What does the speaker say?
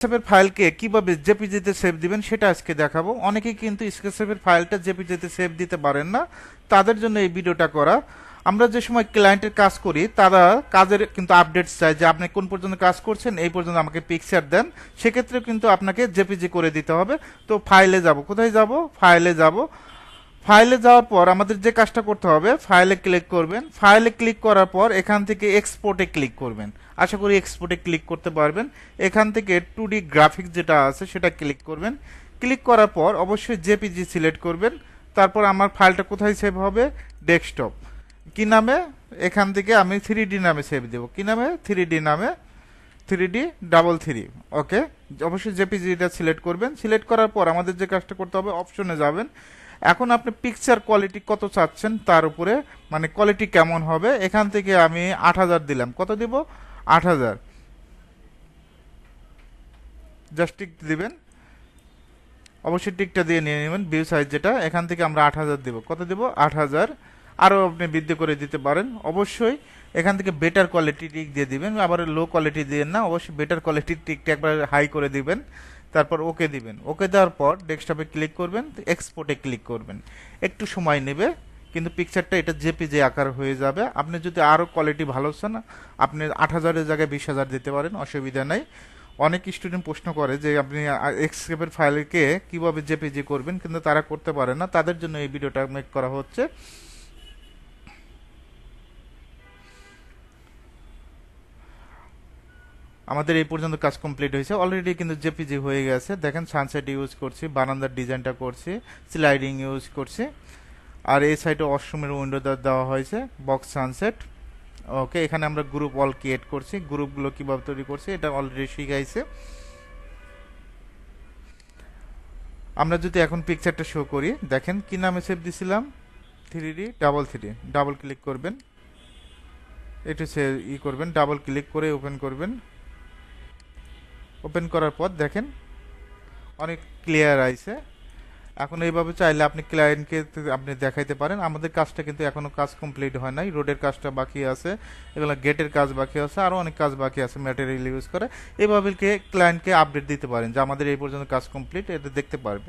স্কেচেপের ফাইলকে কীভাবে জেপিজিতে সেভ দিবেন সেটা আজকে দেখাবো। অনেকেই কিন্তু স্কেচঅ্যাপের ফাইলটা জেপিজিতে সেভ দিতে পারেন না। তাদের জন্য এই ভিডিওটা করা। আমরা যে সময় ক্লায়েন্টের কাজ করি, তারা কাজের কিন্তু আপডেটস চায় যে আপনি কোন পর্যন্ত কাজ করছেন, এই পর্যন্ত আমাকে পিকচার দেন। সেক্ষেত্রে কিন্তু আপনাকে জেপিজি করে দিতে হবে। তো ফাইলে যাব। কোথায় যাব? ফাইলে যাব। ফাইলে যাওয়ার পর আমাদের যে কাজটা করতে হবে, ফাইলে ক্লিক করবেন। ফাইলে ক্লিক করার পর এখান থেকে এক্সপোর্টে ক্লিক করবেন। আশা করি এক্সপোর্টে ক্লিক করতে পারবেন। এখান থেকে টু ডি গ্রাফিক যেটা আছে সেটা ক্লিক করবেন। ক্লিক করার পর অবশ্যই জেপিজি সিলেক্ট করবেন। তারপর আমার ফাইলটা কোথায় সেভ হবে? ডেস্কটপ কি নামে? এখান থেকে আমি থ্রি ডি নামে সেভ দেবো। কি নামে? থ্রি ডি নামে। Three D double three okay অবশ্যই জেপিজিটা সিলেক্ট করবেন। সিলেক্ট করার পর আমাদের যে কাজটা করতে হবে অপশনে যাবেন। এখন আপনি পিকচার কোয়ালিটি কত চাচ্ছেন তার উপরে মানে কোয়ালিটি কেমন হবে, এখান থেকে আমি আট হাজার দিলাম। কত দিব? আট হাজার। জাস্ট টিক দিবেন। অবশ্যই টিকটা দিয়ে নিয়ে নেবেন ভিউ সাইজ যেটা, এখান থেকে আমরা আট হাজার দেবো। কত দেবো? আট হাজার। আরও আপনি বৃদ্ধি করে দিতে পারেন। অবশ্যই এখান থেকে বেটার কোয়ালিটি টিক দিয়ে দিবেন। আবার লো কোয়ালিটি দিবেন না, অবশ্যই বেটার কোয়ালিটির টিকটা একবার হাই করে দিবেন। তারপর ওকে দিবেন। ওকে দেওয়ার পর ডেস্কটপে ক্লিক করবেন, এক্সপোর্টে ক্লিক করবেন। একটু সময় নেবে, কিন্তু পিকচারটা এটা জেপিজে আকার হয়ে যাবে। আপনি যদি আরও কোয়ালিটি ভালো চান, আপনি আট হাজারের জায়গায় বিশ হাজার দিতে পারেন, অসুবিধা নাই। অনেক স্টুডেন্ট প্রশ্ন করে যে, আপনি এক্সকেপের ফাইলকে কীভাবে জেপিজি করবেন? কিন্তু তারা করতে পারে না। তাদের জন্য এই ভিডিওটা মেক করা হচ্ছে। আমাদের এই পর্যন্ত কাজ কমপ্লিট হয়েছে। অলরেডি কিন্তু জেপিজি হয়ে গেছে। দেখেন সানসেট ইউজ করছি, বারান্দার ডিজাইনটা করছি স্লাইডিং ইউজ করছি। আর এই সাইডে ওয়াশরুমের উইন্ডো দেওয়া হয়েছে বক্স সানসেট ওকে এখানে আমরা গ্রুপ অল ক্রিয়েট করছি। গ্রুপগুলো কীভাবে তৈরি করছি, এটা অলরেডি শিখাইছে। আমরা যদি এখন পিকচারটা শো করি, দেখেন কি নামে সেভ দিছিলাম? Three D double three double click করবেন। একটু সে ই করবেন ডাবল ক্লিক করে ওপেন করবেন। ওপেন করার পর দেখেন, অনেক ক্লিয়ার আইছে। এখন এইভাবে চাইলে আপনি ক্লায়েন্টকে আপনি দেখাইতে পারেন। আমাদের কাজটা কিন্তু এখনও কাজ কমপ্লিট হয় নাই। রোডের কাজটা বাকি আছে, এগুলো গেটের কাজ বাকি আছে আরও অনেক কাজ বাকি আছে ম্যাটেরিয়াল ইউজ করে। এইভাবে ক্লায়েন্টকে আপডেট দিতে পারেন যে আমাদের এই পর্যন্ত কাজ কমপ্লিট এটা দেখতে পারবে